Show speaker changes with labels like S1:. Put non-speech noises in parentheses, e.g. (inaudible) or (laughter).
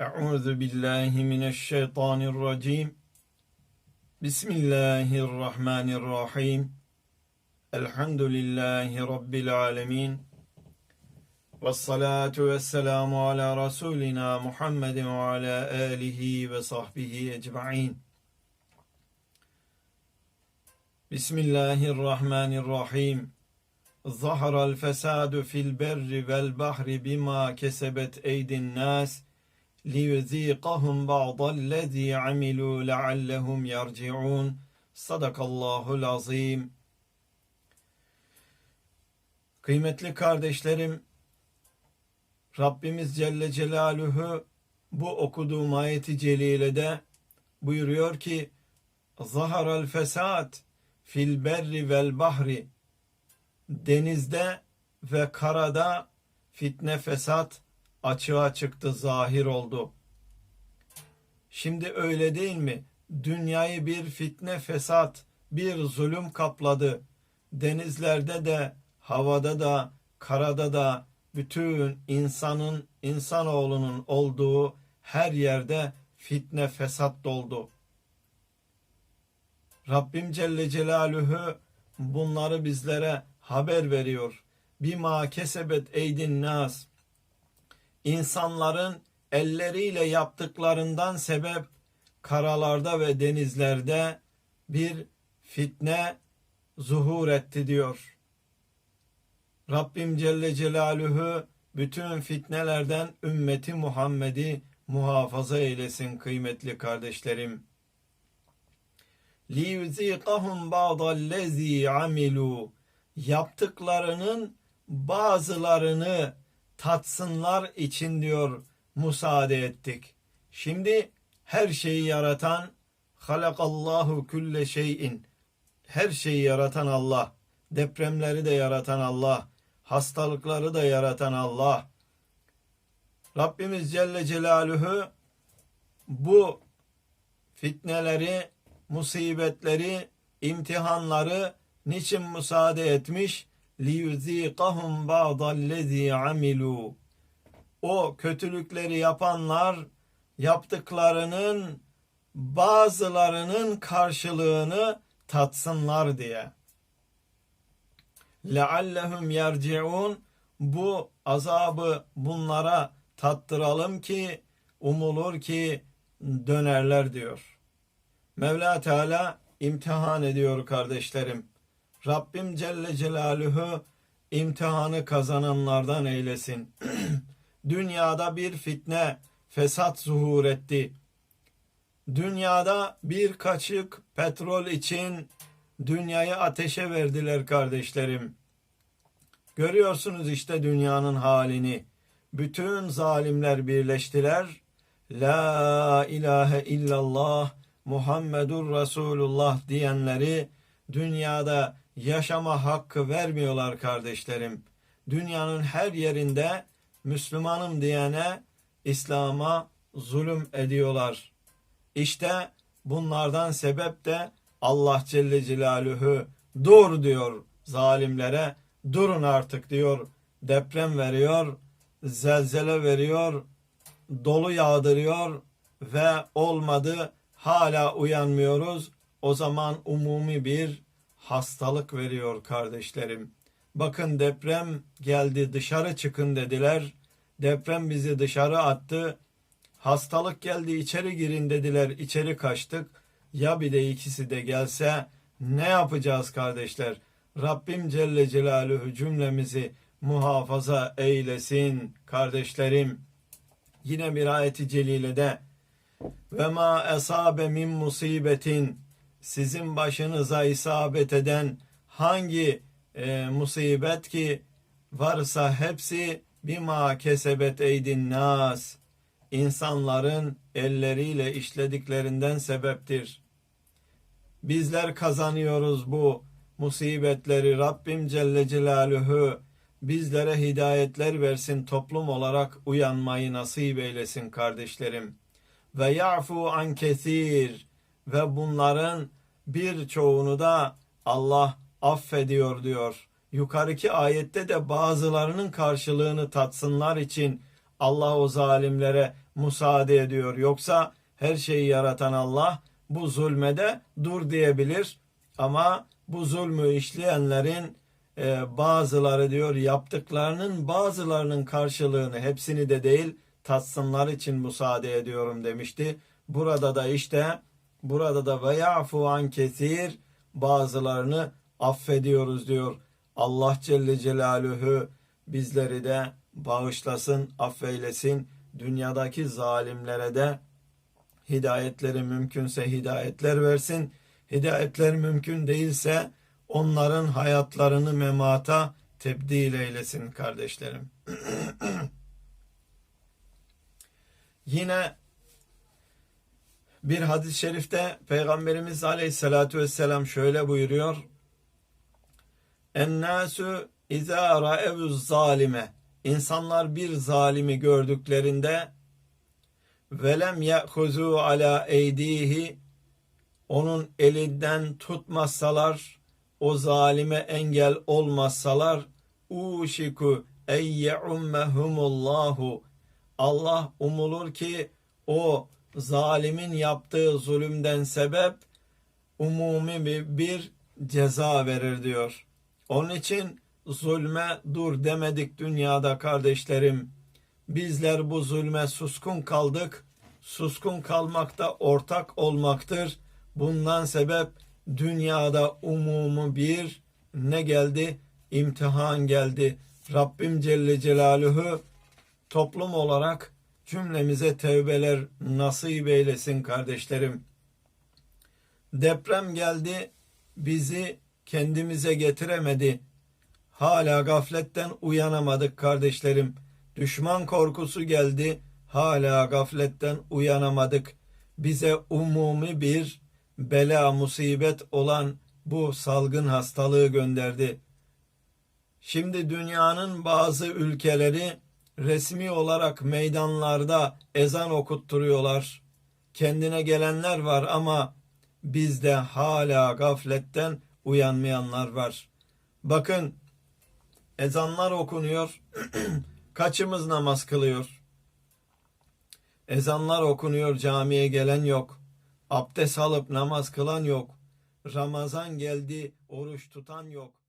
S1: Euzu billahi mineşşeytanirracim. Bismillahirrahmanirrahim. Elhamdülillahi rabbil alamin. Ves salatu vesselamu ala rasulina Muhammedin ve ala alihi ve sahbihi ecmaîn. Bismillahirrahmanirrahim. Zahara el fesadu fil berri vel bahri bima kesebet eydin nas. ليذيقهم بعض الذي عملوا لعلهم يرجعون صدق الله العظيم Kıymetli kardeşlerim, Rabbimiz Celle Celaluhu bu okuduğum ayeti celilede buyuruyor ki Zaharal fesat fil berri vel bahri denizde ve karada fitne fesat açığa çıktı, zahir oldu. Şimdi öyle değil mi? Dünyayı bir fitne fesat, bir zulüm kapladı. Denizlerde de, havada da, karada da bütün insanın, insanoğlunun olduğu her yerde fitne fesat doldu. Rabbim Celle Celaluhu bunları bizlere haber veriyor. Bima kesebet eydin nas İnsanların elleriyle yaptıklarından sebep karalarda ve denizlerde bir fitne zuhur etti diyor. Rabbim Celle Celaluhu bütün fitnelerden ümmeti Muhammed'i muhafaza eylesin kıymetli kardeşlerim. لِيُزِيقَهُمْ بَعْضَ الَّذ۪ي عَمِلُوا Yaptıklarının bazılarını tatsınlar için diyor müsaade ettik. Şimdi her şeyi yaratan halakallahu külle şeyin her şeyi yaratan Allah, depremleri de yaratan Allah, hastalıkları da yaratan Allah. Rabbimiz Celle Celaluhu bu fitneleri, musibetleri, imtihanları niçin müsaade etmiş? لِيُذ۪يقَهُمْ بَعْضَ الَّذ۪ي عَمِلُوا O kötülükleri yapanlar yaptıklarının bazılarının karşılığını tatsınlar diye. لَعَلَّهُمْ يَرْجِعُونَ Bu azabı bunlara tattıralım ki umulur ki dönerler diyor. Mevla Teala imtihan ediyor kardeşlerim. Rabbim Celle Celaluhu imtihanı kazananlardan eylesin. (clears throat) Dünyada bir fitne, fesat zuhur etti. Dünyada bir kaşık petrol için dünyayı ateşe verdiler kardeşlerim. Görüyorsunuz işte dünyanın halini. Bütün zalimler birleştiler. La ilahe illallah Muhammedur Resulullah diyenleri dünyada yaşama hakkı vermiyorlar kardeşlerim. Dünyanın her yerinde Müslümanım diyene İslam'a zulüm ediyorlar. İşte bunlardan sebep de Allah Celle Celaluhu dur diyor zalimlere durun artık diyor deprem veriyor zelzele veriyor dolu yağdırıyor ve olmadı hala uyanmıyoruz o zaman umumi bir hastalık veriyor kardeşlerim. Bakın deprem geldi dışarı çıkın dediler. Deprem bizi dışarı attı. Hastalık geldi içeri girin dediler. İçeri kaçtık. Ya bir de ikisi de gelse ne yapacağız kardeşler? Rabbim Celle Celaluhu cümlemizi muhafaza eylesin kardeşlerim. Yine bir ayeti celilede ve ma esabe min musibetin sizin başınıza isabet eden hangi e, musibet ki varsa hepsi bima kesebet eydin nas insanların elleriyle işlediklerinden sebeptir. Bizler kazanıyoruz bu musibetleri Rabbim Celle Celaluhu bizlere hidayetler versin toplum olarak uyanmayı nasip eylesin kardeşlerim. Ve ya'fu an kesir ve bunların birçoğunu da Allah affediyor diyor. Yukarıki ayette de bazılarının karşılığını tatsınlar için Allah o zalimlere müsaade ediyor. Yoksa her şeyi yaratan Allah bu zulmede dur diyebilir. Ama bu zulmü işleyenlerin e, bazıları diyor yaptıklarının bazılarının karşılığını hepsini de değil tatsınlar için müsaade ediyorum demişti. Burada da işte burada da ve yafu an kesir bazılarını affediyoruz diyor. Allah Celle Celaluhu bizleri de bağışlasın, affeylesin. Dünyadaki zalimlere de hidayetleri mümkünse hidayetler versin. Hidayetler mümkün değilse onların hayatlarını memata tebdil eylesin kardeşlerim. (clears throat) Yine bir hadis-i şerifte Peygamberimiz Aleyhisselatü Vesselam şöyle buyuruyor. Ennâsü izâ ra'evüz zalime. İnsanlar bir zalimi gördüklerinde velem ye'huzu ala eydihi onun elinden tutmazsalar o zalime engel olmazsalar uşiku eyyeummehumullahu Allah umulur ki o zalimin yaptığı zulümden sebep umumi bir, ceza verir diyor. Onun için zulme dur demedik dünyada kardeşlerim. Bizler bu zulme suskun kaldık. Suskun kalmakta ortak olmaktır. Bundan sebep dünyada umumu bir ne geldi? İmtihan geldi. Rabbim Celle Celaluhu toplum olarak cümlemize tevbeler nasip eylesin kardeşlerim. Deprem geldi, bizi kendimize getiremedi. Hala gafletten uyanamadık kardeşlerim. Düşman korkusu geldi, hala gafletten uyanamadık. Bize umumi bir bela musibet olan bu salgın hastalığı gönderdi. Şimdi dünyanın bazı ülkeleri resmi olarak meydanlarda ezan okutturuyorlar. Kendine gelenler var ama bizde hala gafletten uyanmayanlar var. Bakın ezanlar okunuyor. (clears throat) Kaçımız namaz kılıyor? Ezanlar okunuyor, camiye gelen yok. Abdest alıp namaz kılan yok. Ramazan geldi, oruç tutan yok.